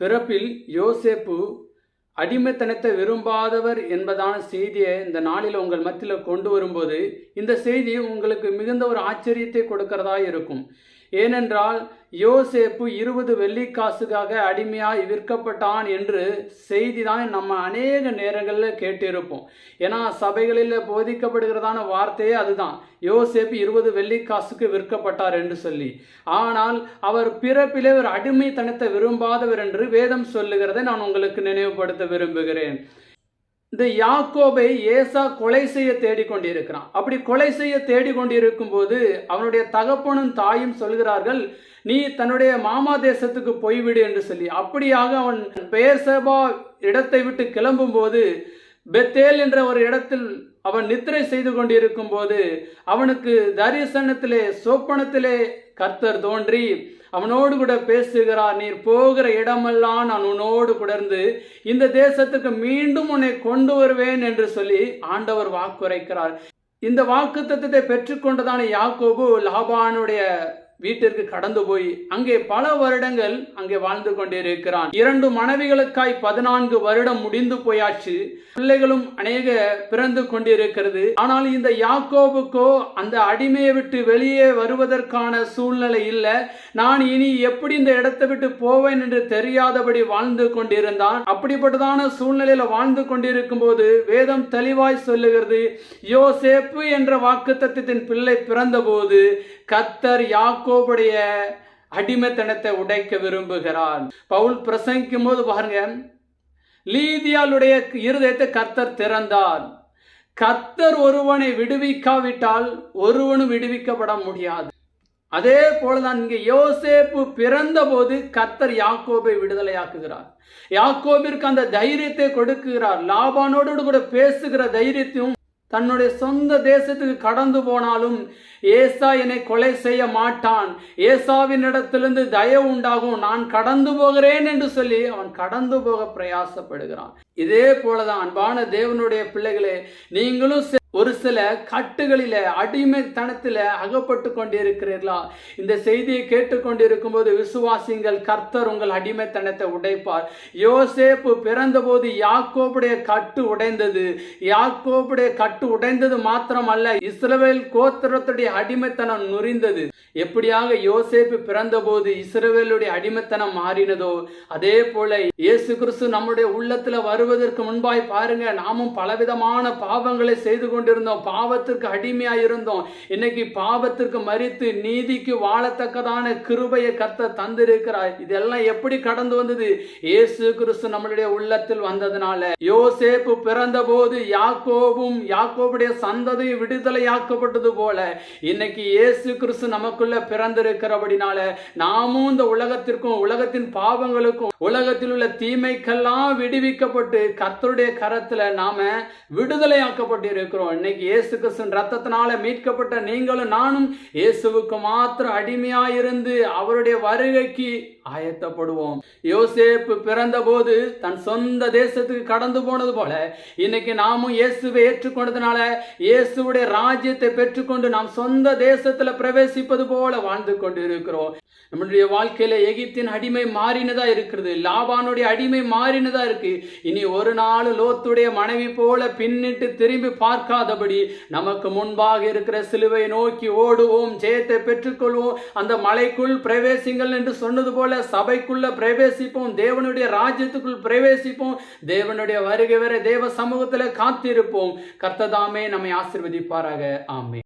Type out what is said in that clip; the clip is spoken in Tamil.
பிறப்பில் யோசேப்பு அடிமைத்தனத்தை விரும்பாதவர் என்பதான செய்தியை இந்த நாளில் உங்கள் மத்தியில் கொண்டு வரும்போது இந்த செய்தி உங்களுக்கு மிகுந்த ஒரு ஆச்சரியத்தை கொடுக்கிறதா இருக்கும். ஏனென்றால் யோசேப்பு இருபது வெள்ளிக்காசுக்காக அடிமையாய் விற்கப்பட்டான் என்று செய்தி தான் நம்ம அநேக நேரங்களில் கேட்டிருப்போம். ஏன்னா சபைகளில் போதிக்கப்படுகிறதான வார்த்தையே அதுதான். யோசேப்பு இருபது வெள்ளிக்காசுக்கு விற்கப்பட்டார் என்று சொல்லி. ஆனால் அவர் பிறப்பிலே ஒரு அடிமைத்தனத்தை விரும்பாதவர் என்று வேதம் சொல்லுகிறதை நான் உங்களுக்கு நினைவுபடுத்த விரும்புகிறேன். இந்த யாக்கோபை ஏசா கொலை செய்ய தேடிக்கொண்டிருக்கிறான். அப்படி கொலை செய்ய தேடிக்கொண்டிருக்கும் போது அவனுடைய தகப்பனும் தாயும் சொல்கிறார்கள் நீ தன்னுடைய மாமா தேசத்துக்கு போய்விடு என்று சொல்லி. அப்படியாக அவன் பெயர் சேபா இடத்தை விட்டு கிளம்பும் போது பெத்தேல் என்ற ஒரு இடத்தில் அவன் நித்திரை செய்து கொண்டிருக்கும் போது அவனுக்கு தரிசனத்திலே சொப்பனத்திலே கர்த்தர் தோன்றி அவனோடு கூட பேசுகிறார் நீர் போகிற இடமெல்லாம் நான் உன்னோடு குடர்ந்து இந்த தேசத்துக்கு மீண்டும் உன்னை கொண்டு வருவேன் என்று சொல்லி ஆண்டவர் வாக்குரைக்கிறார். இந்த வாக்கு தத்துவத்தை பெற்றுக்கொண்டதான யாக்கோபு லாபானுடைய வீட்டிற்கு கடந்து போய் அங்கே பல வருடங்கள் அங்கே வாழ்ந்து கொண்டிருக்கிறான் இரண்டு மனைவிகளுக்காய் பதினான்கு வருடம் முடிந்து போயாச்சு. பிள்ளைகளும் அநேக பிறந்து கொண்டிருக்கிறது ஆனால் இந்த யாக்கோபுக்கோ அந்த அடிமையை விட்டு வெளியே வருவதற்கான சூழ்நிலை இல்லை. நான் இனி எப்படி இந்த இடத்தை விட்டு போவேன் என்று தெரியாதபடி வாழ்ந்து கொண்டிருந்தான். அப்படிப்பட்டதான சூழ்நிலையில வாழ்ந்து கொண்டிருக்கும் போது வேதம் தெளிவாய் சொல்லுகிறது யோசேப்பு என்ற வாக்கு தத்துவத்தின் பிள்ளை பிறந்தபோது கத்தர் யாக்கோபுடைய அடிமைத்தனத்தை உடைக்க விரும்புகிறான். பவுல் பிரசங்கிக்கும் போது பாருங்க லீதியாளுடைய இருதயத்தை கர்த்தர் திறந்தார். கர்த்தர் ஒருவனை விடுவிக்காவிட்டால் ஒருவனும் விடுவிக்கப்பட முடியாது. அதே போலதான் இங்கே யோசேப்பு பிறந்த போது கர்த்தர் யாக்கோபை விடுதலையாக்குகிறார். யாக்கோபிற்கு அந்த தைரியத்தை கொடுக்கிறார். லாபானோடு கூட பேசுகிற தைரியத்தையும் தன்னுடைய சொந்த தேசத்துக்கு கடந்து போனாலும் ஏசா என்னை கொலை செய்ய மாட்டான். ஏசாவின் இடத்திலிருந்து தயவு உண்டாகும். நான் கடந்து போகிறேன் என்று சொல்லி அவன் கடந்து போக பிரயாசப்படுகிறான். இதே போலதான் அன்பான தேவனுடைய பிள்ளைகளே நீங்களும் ஒரு சில கட்டுகளில அடிமைத்தனத்தில் அகப்பட்டு கொண்டிருக்கிறீர்களா? இந்த செய்தியை கேட்டுக்கொண்டிருக்கும் போது விசுவாசிங்கள் கர்த்தர் உங்கள் அடிமைத்தனத்தை உடைப்பார். யோசேப்பு பிறந்தபோது யாக்கோபுடைய கட்டு உடைந்தது. யாக்கோபுடைய கட்டு உடைந்தது மாத்திரமல்ல இஸ்ரவேல் கோத்திரத்துடைய அடிமைத்தனம் நுரிந்தது. எப்படியாக யோசேப்பு பிறந்தபோது இஸ்ரவேலுடைய அடிமைத்தனம் மாறினதோ அதே போல இயேசு கிறிஸ்து நம்முடைய உள்ளத்துல வருவதற்கு முன்பாய் பாருங்க நாமும் பலவிதமான பாவங்களை செய்து கொண்டு கொண்டிருந்தோம். பாவத்திற்கு அடிமையாய் இருந்தோம். இன்னைக்கு பாவத்திற்கு மறித்து நீதிக்கு வாழத்தக்கதான கிருபையை கத்த தந்திருக்கிறார். இதெல்லாம் எப்படி கடந்து வந்தது? இயேசு கிறிஸ்து நம்மளுடைய உள்ளத்தில் வந்ததுனால. யோசேப்பு பிறந்த போது யாக்கோபும் யாக்கோபுடைய சந்ததியும் விடுதலையாக்கப்பட்டது போல இன்னைக்கு இயேசு கிறிஸ்து நமக்குள்ள பிறந்திருக்கிறபடினால நாமும் இந்த உலகத்திற்கும் உலகத்தின் பாவங்களுக்கும் உலகத்தில் உள்ள தீமைக்கெல்லாம் விடுவிக்கப்பட்டு கர்த்தருடைய கரத்துல நாம விடுதலையாக்கப்பட்டு இருக்கிறோம் இன்னைக்கு இயேசு கிறிஸ்துவின் ரத்தத்தினால மீட்கப்பட்ட நீங்களும் நானும் இயேசுவுக்கு மாத்திரம் அடிமையாயிருந்து அவருடைய வருகைக்கு ஆயத்தப்படுவோம். யோசேப்பு பிறந்த போது தன் சொந்த தேசத்துக்கு கடந்து போனது போல இன்னைக்கு நாமும் இயேசுவை ஏற்றுக்கொண்டதுனால இயேசுடைய ராஜ்யத்தை பெற்றுக்கொண்டு நாம் சொந்த தேசத்துல பிரவேசிப்பது போல வாழ்ந்து கொண்டு இருக்கிறோம் நம்முடைய வாழ்க்கையில எகிப்தின் அடிமை மாறினதா இருக்கிறது லாபானுடைய அடிமை மாறினதா இருக்கு. இனி ஒரு நாள் லோத்துடைய மனைவி போல பின்னிட்டு திரும்பி பார்க்காதபடி நமக்கு முன்பாக இருக்கிற சிலுவை நோக்கி ஓடுவோம் ஜெயத்தை பெற்றுக்கொள்வோம். அந்த மலைக்குள் பிரவேசிங்கள் என்று சொன்னது போல சபைக்குள்ள பிரவேசிப்போம் தேவனுடைய ராஜ்யத்துக்குள் பிரவேசிப்போம் தேவனுடைய வருகை வரை தேவ சமூகத்தில் காத்திருப்போம். கர்த்ததாமே நம்மை ஆசிர்வதிப்பாராக. ஆமே